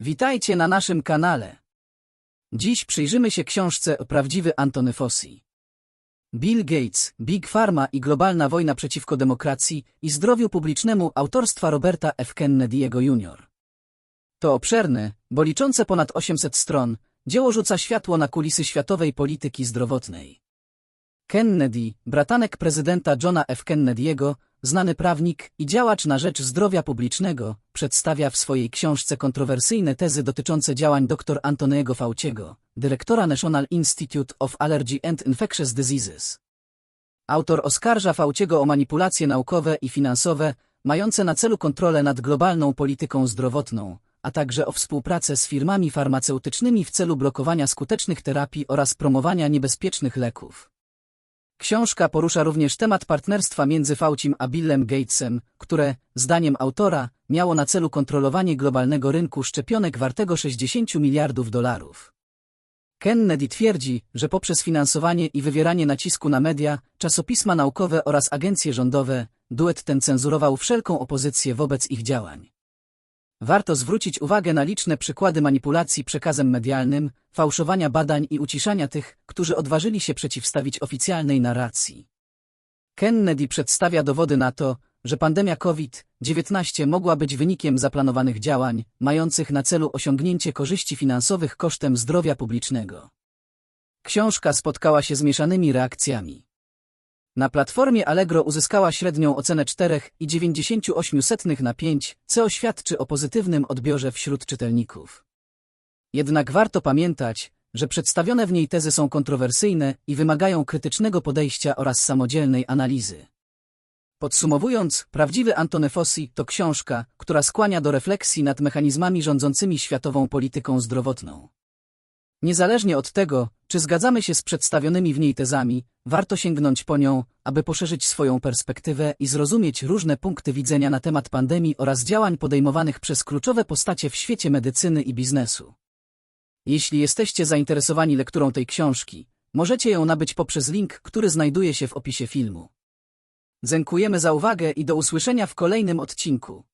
Witajcie na naszym kanale. Dziś przyjrzymy się książce Prawdziwy Antony Fossi. Bill Gates, Big Pharma i globalna wojna przeciwko demokracji i zdrowiu publicznemu autorstwa Roberta F. Kennedy'ego Jr. To obszerne, bo liczące ponad 800 stron, dzieło rzuca światło na kulisy światowej polityki zdrowotnej. Kennedy, bratanek prezydenta Johna F. Kennedy'ego, znany prawnik i działacz na rzecz zdrowia publicznego, przedstawia w swojej książce kontrowersyjne tezy dotyczące działań dr Antoniego Fauciego, dyrektora National Institute of Allergy and Infectious Diseases. Autor oskarża Fauciego o manipulacje naukowe i finansowe, mające na celu kontrolę nad globalną polityką zdrowotną, a także o współpracę z firmami farmaceutycznymi w celu blokowania skutecznych terapii oraz promowania niebezpiecznych leków. Książka porusza również temat partnerstwa między Faucim a Billem Gatesem, które, zdaniem autora, miało na celu kontrolowanie globalnego rynku szczepionek wartego 60 miliardów dolarów. Kennedy twierdzi, że poprzez finansowanie i wywieranie nacisku na media, czasopisma naukowe oraz agencje rządowe, duet ten cenzurował wszelką opozycję wobec ich działań. Warto zwrócić uwagę na liczne przykłady manipulacji przekazem medialnym, fałszowania badań i uciszania tych, którzy odważyli się przeciwstawić oficjalnej narracji. Kennedy przedstawia dowody na to, że pandemia COVID-19 mogła być wynikiem zaplanowanych działań, mających na celu osiągnięcie korzyści finansowych kosztem zdrowia publicznego. Książka spotkała się z mieszanymi reakcjami. Na platformie Allegro uzyskała średnią ocenę 4,98 na 5, co świadczy o pozytywnym odbiorze wśród czytelników. Jednak warto pamiętać, że przedstawione w niej tezy są kontrowersyjne i wymagają krytycznego podejścia oraz samodzielnej analizy. Podsumowując, prawdziwy Antony Fossi to książka, która skłania do refleksji nad mechanizmami rządzącymi światową polityką zdrowotną. Niezależnie od tego, czy zgadzamy się z przedstawionymi w niej tezami, warto sięgnąć po nią, aby poszerzyć swoją perspektywę i zrozumieć różne punkty widzenia na temat pandemii oraz działań podejmowanych przez kluczowe postacie w świecie medycyny i biznesu. Jeśli jesteście zainteresowani lekturą tej książki, możecie ją nabyć poprzez link, który znajduje się w opisie filmu. Dziękujemy za uwagę i do usłyszenia w kolejnym odcinku.